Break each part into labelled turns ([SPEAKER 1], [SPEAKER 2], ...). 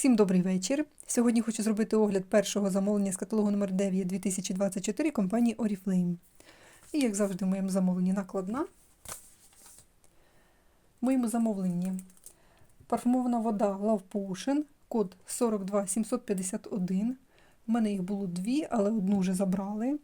[SPEAKER 1] Всім добрий вечір. Сьогодні хочу зробити огляд першого замовлення з каталогу номер 9 2024 компанії Oriflame. І, як завжди, в моєму замовленні накладна. В моєму замовленні парфумована вода Love Potion, код 42751. У мене їх було дві, але одну вже забрали.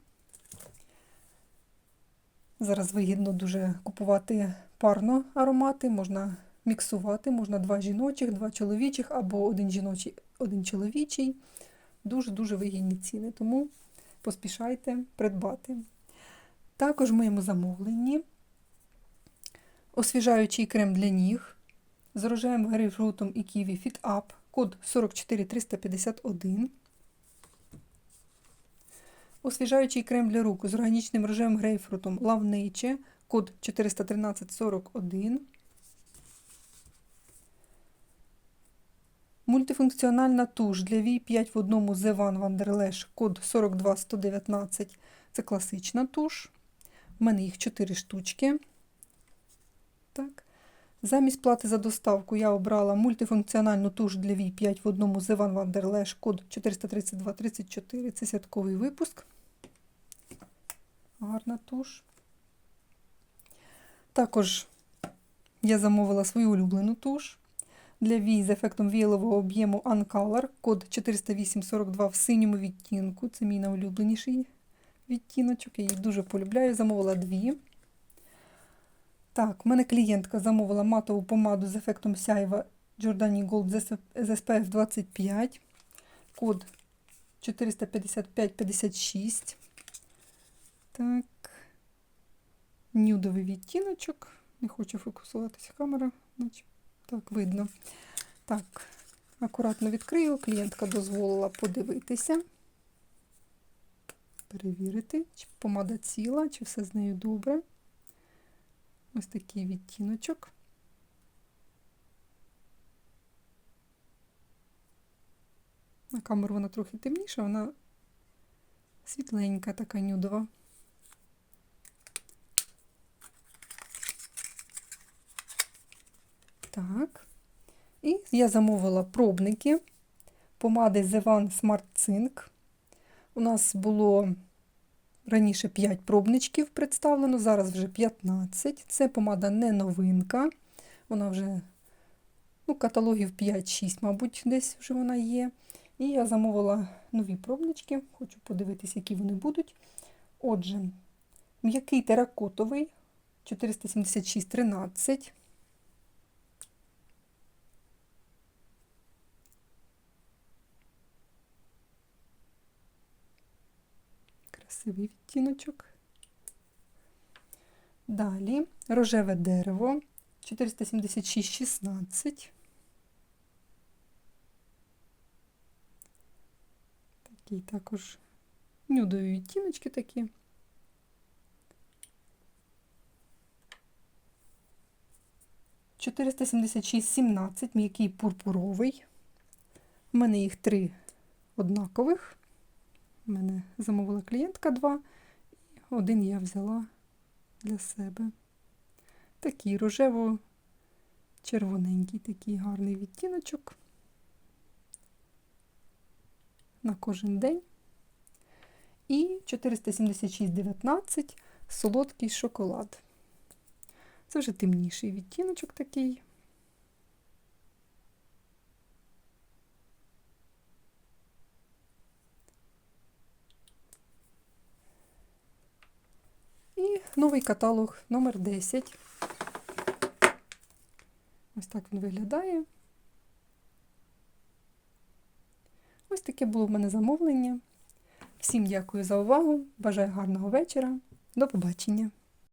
[SPEAKER 1] Зараз вигідно дуже купувати парно аромати, можна міксувати, можна два жіночих, два чоловічих або один жіночий, один чоловічий. Дуже-дуже вигідні ціни, тому поспішайте придбати. Також в моєму замовленні освіжаючий крем для ніг з рожевим грейпфрутом і ківі Fit Up, код 44351. Освіжаючий крем для рук з органічним рожевим грейпфрутом Love Nature, код 41341. Мультифункціональна туш для вій 5 в одному The One Wanderlash, код 42119. Це класична туш. У мене їх 4 штучки. Так. Замість плати за доставку я обрала мультифункціональну туш для вій 5 в одному The One Wanderlash, код 43234. Це святковий випуск. Гарна туш. Також я замовила свою улюблену туш для вій з ефектом віялового об'єму Uncolor, код 40842 в синьому відтінку. Це мій найулюбленіший відтіночок. Я її дуже полюбляю. Замовила дві. Так, в мене клієнтка замовила матову помаду з ефектом сяйва Giordani Gold з SPF 25, код 45556. Так, нюдовий відтіночок. Не хочу фокусуватися камера, значить, так, видно. Так, акуратно відкрию. Клієнтка дозволила подивитися, перевірити, чи помада ціла, чи все з нею добре. Ось такий відтіночок. На камеру вона трохи темніша, вона світленька, така нюдова. Так. І я замовила пробники помади The One Smart Zinc. У нас було раніше 5 пробничків представлено, зараз вже 15. Це помада не новинка. Вона вже ну, каталогів 5-6, мабуть, десь вже вона є. І я замовила нові пробнички, хочу подивитися, які вони будуть. Отже, м'який теракотовий 476,13. Красивий відтіночок. Далі рожеве дерево 476,16. Такі також нюдові відтіночки такі. Чотириста сімдесят шість сімнадцять, м'який пурпуровий. У мене їх три однакових. У мене замовила клієнтка два, і один я взяла для себе. Такий рожево-червоненький, такий гарний відтіночок. На кожен день. І 476,19 солодкий шоколад. Це вже темніший відтіночок такий. Новий каталог номер 10. Ось так він виглядає. Ось таке було в мене замовлення. Всім дякую за увагу. Бажаю гарного вечора. До побачення!